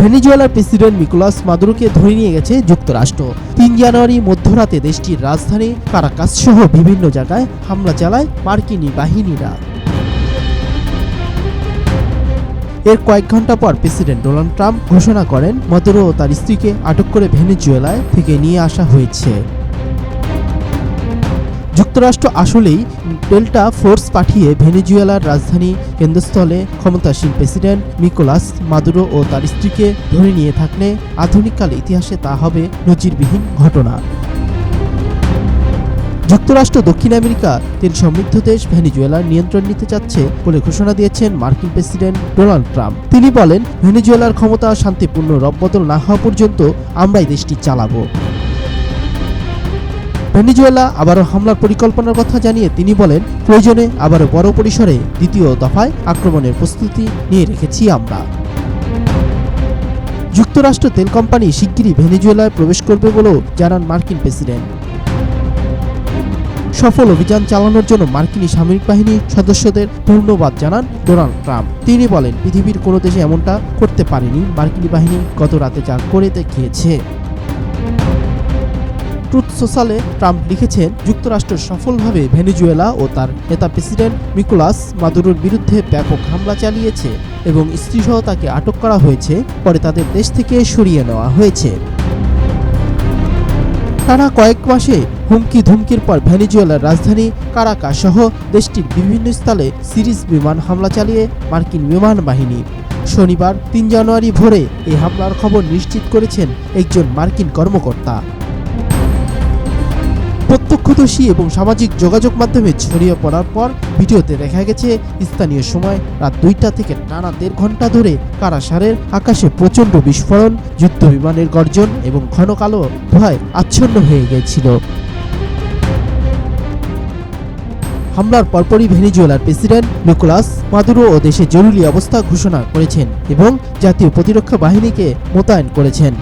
ভেনিজুয়েলার president Nicolas মাদুরোকে ধরে নিয়ে গেছে যুক্তরাষ্ট্র। তিন জানুয়ারি মধ্যরাতে দেশটির রাজধানী কারাকাস সহ বিভিন্ন জায়গায় হামলা চালায় মার্কিনি বাহিনীরা। এর কয়েক ঘণ্টা পর প্রেসিডেন্ট ডোনাল্ড ট্রাম্প ঘোষণা করেন, মাদুরো ও তার স্ত্রীকে আটক করে ভেনিজুয়েলায় থেকে নিয়ে আসা হয়েছে। যুক্তরাষ্ট্র আসলেই ডেল্টা ফোর্স পাঠিয়ে ভেনেজুয়েলার রাজধানী কেন্দ্রস্থলে ক্ষমতাসীন প্রেসিডেন্ট নিকোলাস মাদুরো ও তার স্ত্রীকে ধরে নিয়ে থাকলে আধুনিককাল ইতিহাসে তা হবে নজিরবিহীন ঘটনা। যুক্তরাষ্ট্র দক্ষিণ আমেরিকা তেল সমৃদ্ধ দেশ ভেনেজুয়েলার নিয়ন্ত্রণ নিতে চাচ্ছে বলে ঘোষণা দিয়েছেন মার্কিন প্রেসিডেন্ট ডোনাল্ড ট্রাম্প। তিনি বলেন, ভেনেজুয়েলার ক্ষমতা শান্তিপূর্ণ রদবদল না হওয়া পর্যন্ত আমরাই দেশটি চালাবো। ভেনেজুয়েলা আবারও হামলার পরিকল্পনার কথা জানিয়ে তিনি বলেন, প্রয়োজনে আবারও বড় পরিসরে দ্বিতীয় দফায় আক্রমণের প্রস্তুতি নিয়ে রেখেছি আমরা। যুক্তরাষ্ট্র তেল কোম্পানি শিগগিরই ভেনিজুয়েলায় প্রবেশ করবে বলেও জানান মার্কিন প্রেসিডেন্ট। সফল অভিযান চালানোর জন্য মার্কিনী সামরিক বাহিনী সদস্যদের ধন্যবাদ জানান ডোনাল্ড ট্রাম্প। তিনি বলেন, পৃথিবীর কোনো দেশে এমনটা করতে পারেনি। মার্কিনী বাহিনী গত রাতে যা করে দেখিয়েছে। ট্রুথ সোশ্যালে ট্রাম্প লিখেছেন, যুক্তরাষ্ট্র সফলভাবে ভেনেজুয়েলা ও তার নেতা প্রেসিডেন্ট নিকোলাস মাদুরোর বিরুদ্ধে ব্যাপক হামলা চালিয়েছে এবং স্ত্রীসহ তাকে আটক করা হয়েছে, পরে তাদের দেশ থেকে সরিয়ে নেওয়া হয়েছে। টানা কয়েক মাসে হুমকি ধুমকির পর ভেনিজুয়েলার রাজধানী কারাকা সহ দেশটির বিভিন্ন স্থলে সিরিজ বিমান হামলা চালিয়ে মার্কিন বিমান বাহিনী। শনিবার, তিন জানুয়ারি ভোরে এই হামলার খবর নিশ্চিত করেছেন একজন মার্কিন কর্মকর্তা। প্রত্যক্ষদর্শী এবং সামাজিক যোগাযোগ মাধ্যমে ছড়িয়ে পড়ার পর ভিডিওতে দেখা গেছে, স্থানীয় সময় রাত দুইটা থেকে টানা দেড় ঘণ্টা ধরে কারাসারের আকাশে প্রচণ্ড বিস্ফোরণ, যুদ্ধ বিমানের গর্জন এবং ঘন কালো ধোঁয়ায় আচ্ছন্ন হয়ে গিয়েছিল। হামলার পরপরই ভেনিজুয়েলার প্রেসিডেন্ট নিকোলাস মাদুরো ও দেশে জরুরি অবস্থা ঘোষণা করেছেন এবং জাতীয় প্রতিরক্ষা বাহিনীকে মোতায়েন করেছেন।